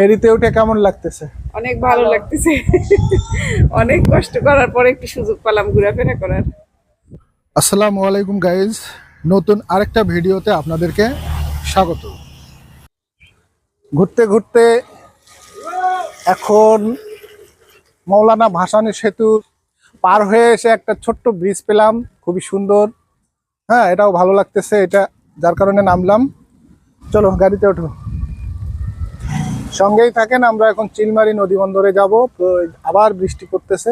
ফেরিতে উঠে কেমন লাগতেছে? অনেক ভালো লাগতেছে। অনেক কষ্ট করার পরে একটু সুযোগ পেলাম ঘোরাফেরা করার। আসসালামু আলাইকুম গাইজ নতুন আরেকটা ভিডিওতে আপনাদেরকে স্বাগত। ঘুরতে ঘুরতে এখন মৌলানা ভাসানী সেতু পার হয়ে এসে একটা ছোট্ট ব্রিজ পেলাম খুবই সুন্দর। হ্যাঁ এটাও ভালো লাগতেছে এটা যার কারণে নামলাম। চলো গাড়িতে ওঠো। সঙ্গেই থাকেন আমরা এখন চিলমারি নদী বন্দরে যাব। আবার বৃষ্টি করতেছে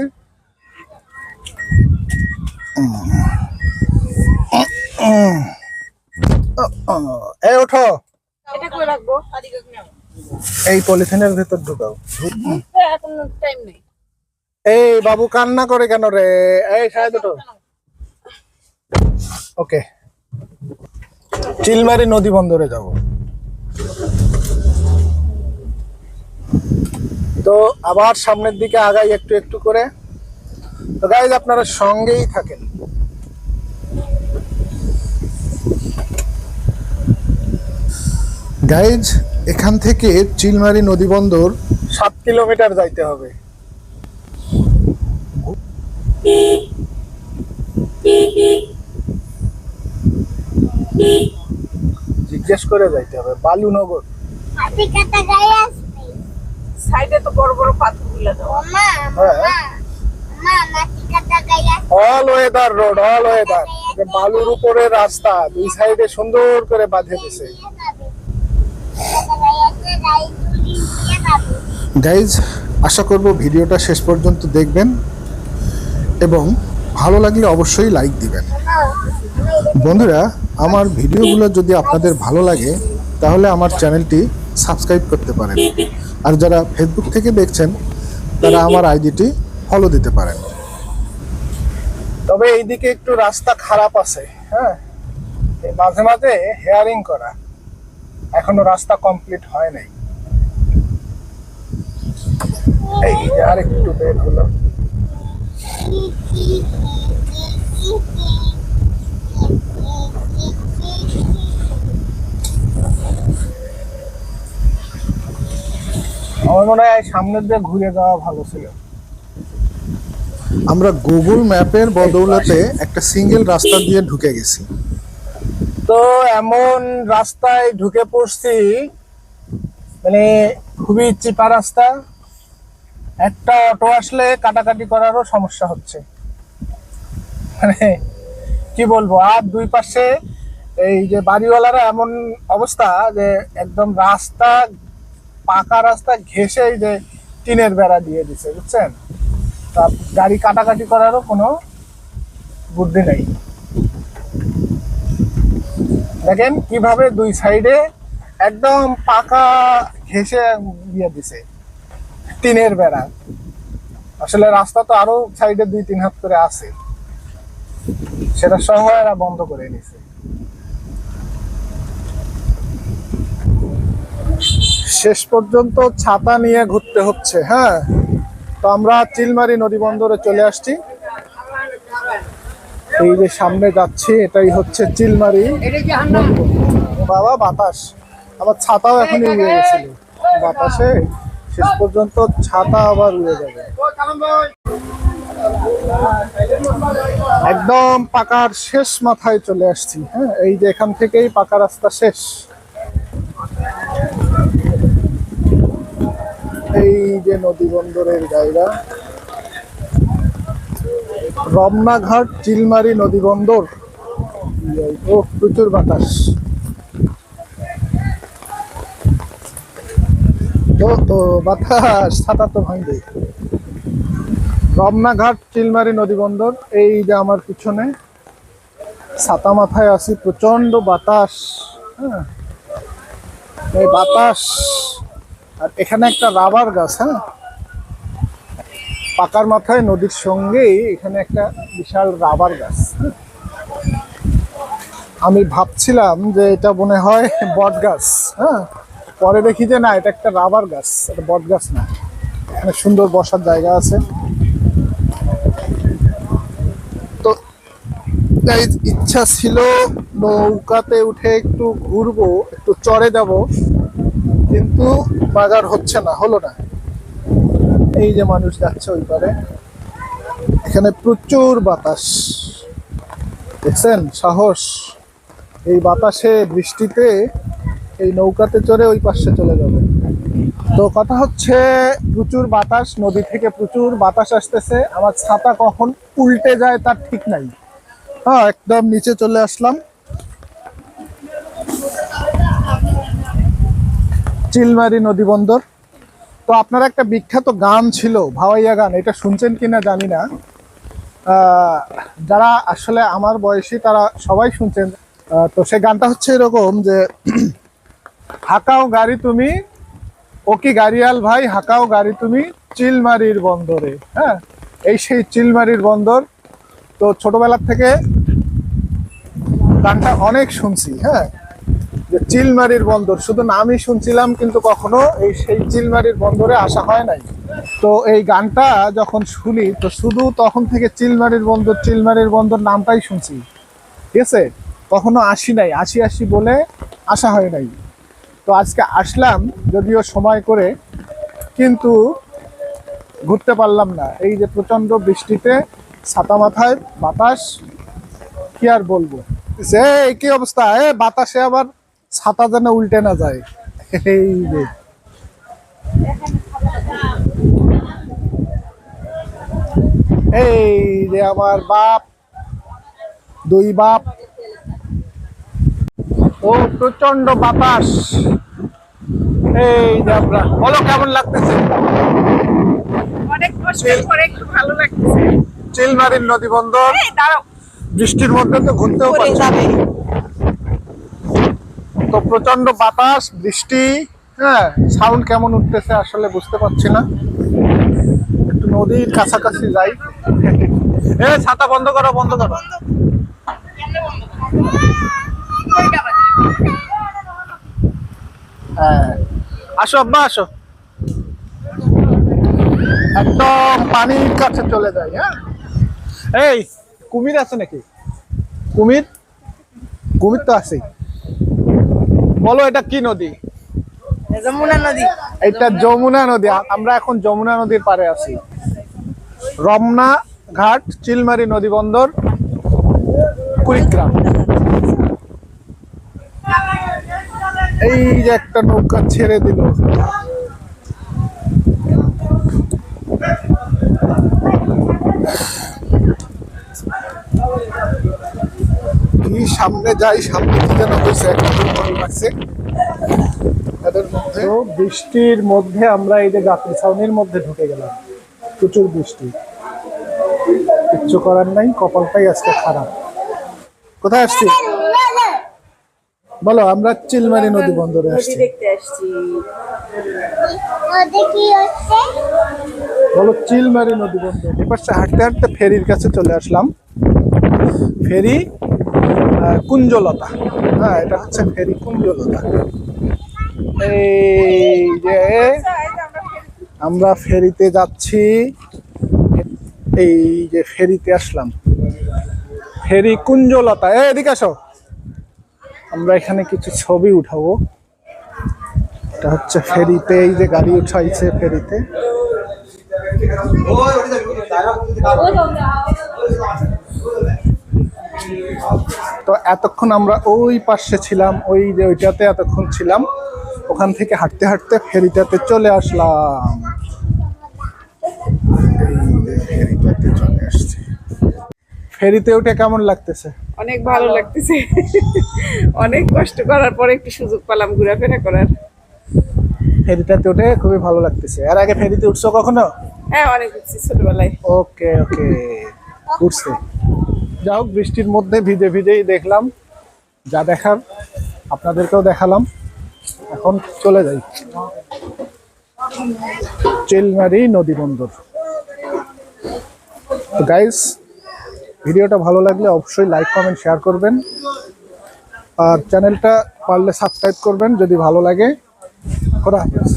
এই ওঠো। পলিথিনের ভেতর ঢুকাও। এই বাবু কান্না করে কেন রে? এই সাহেব ওঠো। ওকে। চিলমারি নদী বন্দরে যাব। তো আবার সামনের দিকে আগাই একটু একটু করে। তো গাইজ আপনারা সঙ্গেই থাকেন। গাইজ এখান থেকে চিলমারি নদী বন্দর সাত কিলোমিটার যাইতে হবে। জিজ্ঞেস করে যাইতে হবে। বালুনগর। সাইডে তো বড় বড় পাথরগুলো দাও মা মা মা মাটি কাটা গায়ে আসবে all weather road all weather বালুর উপরে রাস্তা দুই সাইডে সুন্দর করে বাঁধে দিছে। গাইজ আশা করব ভিডিওটা শেষ পর্যন্ত দেখবেন এবং ভালো লাগলে অবশ্যই লাইক দিবেন। বন্ধুরা আমার ভিডিওগুলো যদি আপনাদের ভালো লাগে তাহলে আমার চ্যানেলটি সাবস্ক্রাইব করতে পারেন। আর যারা ফেসবুক থেকে দেখছেন, তারা আমার আইডিটি ফলো দিতে পারেন। তবে এইদিকে একটু রাস্তা খারাপ আছে হ্যাঁ? মাঝে মাঝে হেয়ারিং করা। এখনও রাস্তা কমপ্লিট হয় নাই। এই আর একটু বের হলো আমার মনে হয় সামনের দিয়ে ঘুরে যাওয়া ভালো ছিল। আমরা গুগল ম্যাপের বদৌলতে একটা সিঙ্গেল রাস্তা দিয়ে ঢুকে গেছি। তো এমন রাস্তায় ঢুকে পড়ছি মানে খুবই চিপা রাস্তা। একটা অটো আসলে কাটাকাটি করারও সমস্যা হচ্ছে। মানে কি বলব আর দুই পাশে এই যে বাড়িওয়ালারা এমন অবস্থা যে একদম রাস্তা পাকা রাস্তা ঘেসে যে টিনের বেড়া দিয়ে দিছে, বুঝছেন? তা গাড়ি কাটাকাটি করারও কোনো বুদ্ধি নেই। দেখেন কীভাবে দুই সাইডে একদম পাকা ঘেসে দিয়ে দিছে টিনের বেড়া। আসলে রাস্তা তো আরও সাইডে দুই, তিন হাত করে আছে। সেটা সহ এরা বন্ধ করে নিছে। শেষ পর্যন্ত ছাতা নিয়ে ঘুরতে হচ্ছে হ্যাঁ? তো আমরা চিলমারি নদী বন্দরে চলে আসছি। এই যে সামনে যাচ্ছি, এটাই হচ্ছে চিলমারি বাবা, বাতাস। আবার ছাতাও এখনই উড়ে গেছিল। বাতাসে শেষ পর্যন্ত ছাতা আবার উড়ে যাবে। একদম পাকার শেষ মাথায় চলে আসছি হ্যাঁ? এই যে এখান থেকেই পাকা রাস্তা শেষ এই যে নদী বন্দরের রমনাঘাট, চিলমারি নদী বন্দর ও, প্রচুর বাতাস। বাতাস, ছাতা তো ভাঙবে। রমনাঘাট, চিলমারি নদী বন্দর এই যে আমার পিছনে, ছাতা মাথায় আছি প্রচণ্ড বাতাস। হ্যাঁ এই বাতাস। আর এখানে একটা রাবার গাছ হ্যাঁ? পাকার মাথায় নদীর সঙ্গেই এখানে একটা বিশাল রাবার গাছ? আমি ভাবছিলাম যে এটা মনে হয় বট গাছ হ্যাঁ? পরে দেখি যে না, এটা একটা রাবার গাছ, এটা বট গাছ না। এখানে সুন্দর বসার জায়গা আছে। তো ইচ্ছা ছিল নৌকাতে উঠে একটু ঘুরবো, একটু চড়ে যাব। কিন্তু বাজার হচ্ছে না, হলো না। এই যে মানুষ যাচ্ছে ওই পারে। এখানে প্রচুর বাতাস। দেখছেন? সাহস। এই বাতাসে বৃষ্টিতে এই নৌকাতে চড়ে ওই পাশে চলে যাবে। তো কথা হচ্ছে, প্রচুর বাতাস, নদী থেকে প্রচুর বাতাস আসতেছে। আমার ছাতা কখন উল্টে যায় তার ঠিক নাই। হ্যাঁ একদম নিচে চলে আসলাম। চিলমারি নদী বন্দর। তো আপনার একটা বিখ্যাত গান ছিল, ভাওয়াইয়া গান, এটা শুনছেন কিনা জানি না। যারা আসলে আমার বয়সী, তারা সবাই শুনছেন। তো সেই গানটা হচ্ছে এরকম যে, হাকাও গাড়ি তুমি, ও কি গাড়িয়াল ভাই, হাকাও গাড়ি তুমি চিলমারির বন্দরে। হ্যাঁ এই সেই চিলমারির বন্দর। তো ছোটবেলার থেকে গানটা অনেক শুনছি হ্যাঁ। যে চিলমারির বন্দর, শুধু নামই শুনছিলাম কিন্তু কখনো এই সেই চিলমারির বন্দরে আসা হয় নাই। তো এই গানটা যখন শুনি, তো শুধু তখন থেকে চিলমারির বন্দর চিলমারির বন্দর নামটাই শুনছি। ঠিক আছে? কখনো আসি নাই, আসি আসি বলে আসা হয় নাই। তো আজকে আসলাম, যদিও সময় করে, কিন্তু ঘুরতে পারলাম না। এই যে প্রচণ্ড বৃষ্টিতে ছাতা মাথায় বাতাস, কি আর বলব? সে কি অবস্থা? এ বাতাসে আবার ছাতা যেন উল্টে না যায়। এই এই যে আমার বাপ দুই বাপ। ও প্রচণ্ড বাতাস। এই যে আমরা বলো কেমন লাগতেছে? অনেক কষ্টের পরে একটু ভালো লাগতেছে। চিলমারির নদী বন্দর। বৃষ্টির মধ্যে তো ঘুরতেও পারছি। প্রচণ্ড বাতাস, বৃষ্টি হ্যাঁ সাউন্ড কেমন উঠতেছে আসলে বুঝতে পারছি না। একটু নদীর কাছাকাছি যাই। ছাতা বন্ধ করো বন্ধ করো। হ্যাঁ আসো আব্বা, আসো। একদম পানির কাছে চলে যাই হ্যাঁ। এই, কুমির আছে নাকি? কুমির? কুমির তো আছেই। বলো এটা কি নদী? যমুনা নদী। এটা যমুনা নদী। আমরা এখন যমুনা নদীর পারে আছি। রমনা ঘাট চিলমারি নদী বন্দর কুড়িগ্রাম। এই যে একটা নৌকা ছেড়ে দিল। সামনে যাই সামনে কি যেন হয়েছে একটা দুর্ঘটনা লাগছে। এদের মধ্যে তো বৃষ্টির মধ্যে আমরা এই যে যাত্রী ছাউনির মধ্যে ঢুকে গেলাম। প্রচুর বৃষ্টি। কিচ্ছু করার নাই কপালটাই আজকে খারাপ। কোথায় আসছি? বলো আমরা চিলমারি নদী বন্দরে আসছি। দেখতে আসছি। ওদের কি হচ্ছে বলো চিলমারি নদী বন্দর। এপাশে হাঁটতে হাঁটতে ফেরির কাছে চলে আসলাম। ফেরি কুঞ্জলতা। হ্যাঁ এটা হচ্ছে ফেরি কুঞ্জলতা। এই যে আমরা ফেরিতে যাচ্ছি। এই যে ফেরিতে আসলাম। ফেরি কুঞ্জলতা। এ, এদিকে আসো। আমরা এখানে কিছু ছবি উঠাবো। এটা হচ্ছে ফেরিতে, এই যে গাড়ি উঠাইছে ফেরিতে। তো এতক্ষণ আমরা ওই পাশে ছিলাম ওই যে ওইটাতে এতক্ষণ ছিলাম। ওখান থেকে হাঁটতে হাঁটতে ফেরিটাতে চলে আসলাম। ফেরিটাতে চলে আসছি। ফেরিতে উঠে কেমন লাগতেছে? অনেক ভালো লাগতেছে। অনেক কষ্ট করার পরে একটু সুযোগ পেলাম ঘোরাফেরা করার। ফেরিটাতে উঠে খুবই ভালো লাগতেছে। আর আগে ফেরিতে উঠছো কখনো? হ্যাঁ অনেক উঠছি ছোটবেলায়। ওকে ওকে। উঠছে। যা হোক বৃষ্টির মধ্যে ভিজে ভিজেই দেখলাম, যা দেখার আপনাদেরকেও দেখালাম। এখন চলে যাই। চেলমারি নদী বন্দর। গাইস ভিডিওটা ভালো লাগলে অবশ্যই লাইক কমেন্ট শেয়ার করবেন। আর চ্যানেলটা পারলে সাবস্ক্রাইব করবেন যদি ভালো লাগে। হাফেজ।